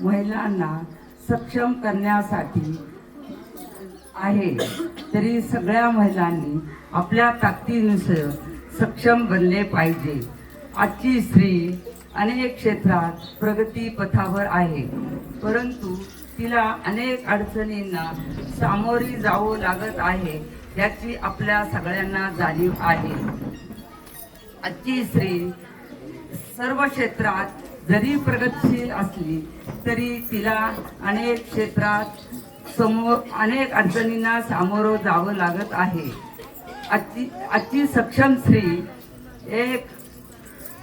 महिलांना सक्षम करण्यासाठी आहे. तरी सगळ्या महिलांनी आपल्या ताकदीनुसार सक्षम बनले पाहिजे. आजची स्त्री अनेक क्षेत्रात प्रगती पथावर आहे. परंतु तिला अनेक अडचणींना सामोरी जावं लागत आहे याची आपल्या सगळ्यांना जाणीव आहे. आजची स्त्री सर्व क्षेत्रात जरी प्रगतशील असली तरी तिला अनेक क्षेत्रात समोर अनेक अडचणींना सामोरं जावं लागत आहे. आजची आजची सक्षम स्त्री एक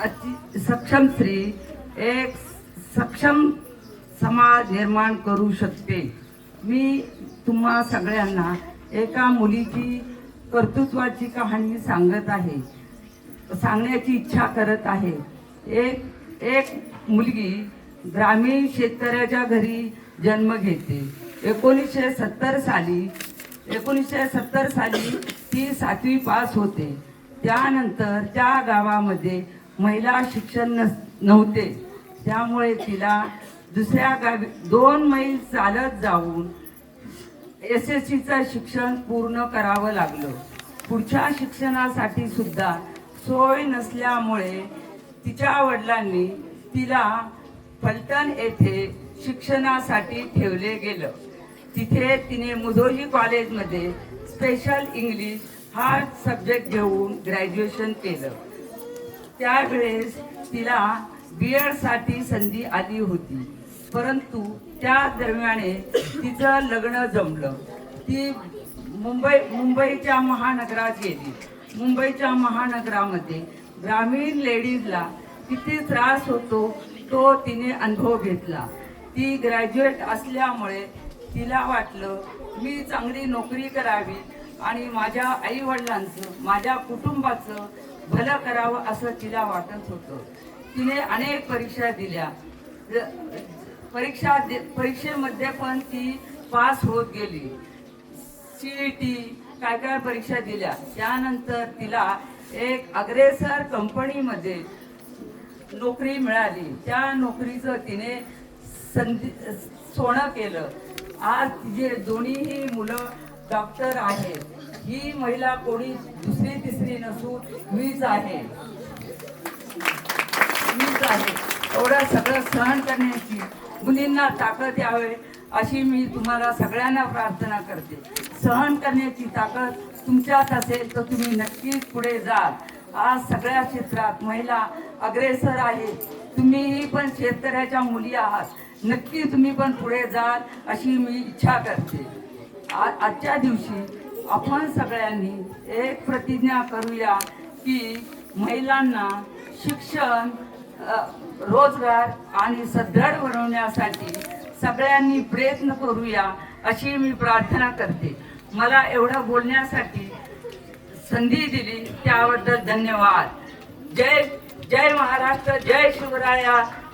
आजची सक्षम स्त्री एक सक्षम समाज निर्माण करू शकते. मी तुम्हा सगळ्यांना एका मुलीची कर्तृत्वाची कहाणी सांगत आहे सांगण्याची इच्छा करत आहे. एक एक मुलगी ग्रामीण शेतकऱ्याच्या घरी जन्म घेते. एकोणीसशे सत्तर साली एकोणीसशे सत्तर साली ती सातवी पास होते. त्यानंतर त्या गावामध्ये महिला शिक्षण नस नव्हते. त्यामुळे तिला दुसऱ्या गावी दोन मैल चालत जाऊन एस एस सीचं शिक्षण पूर्ण करावं लागलं. पुढच्या शिक्षणासाठी सुद्धा सोय नसल्यामुळे तिच्या वडिलांनी तिला फलटण येथे शिक्षणासाठी ठेवले गेलं. तिथे तिने मुधोली कॉलेजमध्ये स्पेशल इंग्लिश हा सब्जेक्ट घेऊन ग्रॅज्युएशन केलं. त्यावेळेस तिला बी साठी संधी आली होती. परंतु त्या दरम्याने तिचं लग्न जमलं. ती मुंबई मुंबईच्या महानगरात गेली. मुंबईच्या महानगरामध्ये ग्रामीण लेडीजला किती त्रास होतो तो तिने अनुभव घेतला. ती ग्रॅज्युएट असल्यामुळे तिला वाटलं मी चांगली नोकरी करावी आणि माझ्या आईवडिलांचं माझ्या कुटुंबाचं भलं करावं असं तिला वाटत होतं. तिने अनेक परीक्षा दिल्या. परीक्षा दे- परीक्षेमध्ये पण ती पास होत गेली. सी ई टी काय काय परीक्षा दिल्या. त्यानंतर तिला एक अग्रेसर कंपनीमध्ये नोकरी मिळाली. त्या नोकरीचं तिने संधी सोनं केलं. आज तिचे दोन्हीही मुलं डॉक्टर आहेत ही महिला कोणी दुसरी तिसरी नसून मीच आहे. मीच आहे. एवढं सगळं सहन करण्याची मुलींना ताकद यावे अशी मी तुम्हाला सगळ्यांना प्रार्थना करते. सहन करण्याची ताकद तुमच्यात असेल तर तुम्ही नक्कीच पुढे जाल. आज सगळ्या क्षेत्रात महिला अग्रेसर आहेत. तुम्हीही पण शेतकऱ्याच्या मुली आहात. नक्की तुम्ही पण पुढे जाल अशी मी इच्छा करते. आ- आजच्या दिवशी आपण सगळ्यांनी एक प्रतिज्ञा करूया की महिलांना शिक्षण रोजगार आणि सदृढ बनवण्यासाठी सगळ्यांनी प्रयत्न करूया अशी मी प्रार्थना करते. मला एवढं बोलण्यासाठी संधी दिली त्याबद्दल धन्यवाद. जय जय महाराष्ट्र जय शिवराया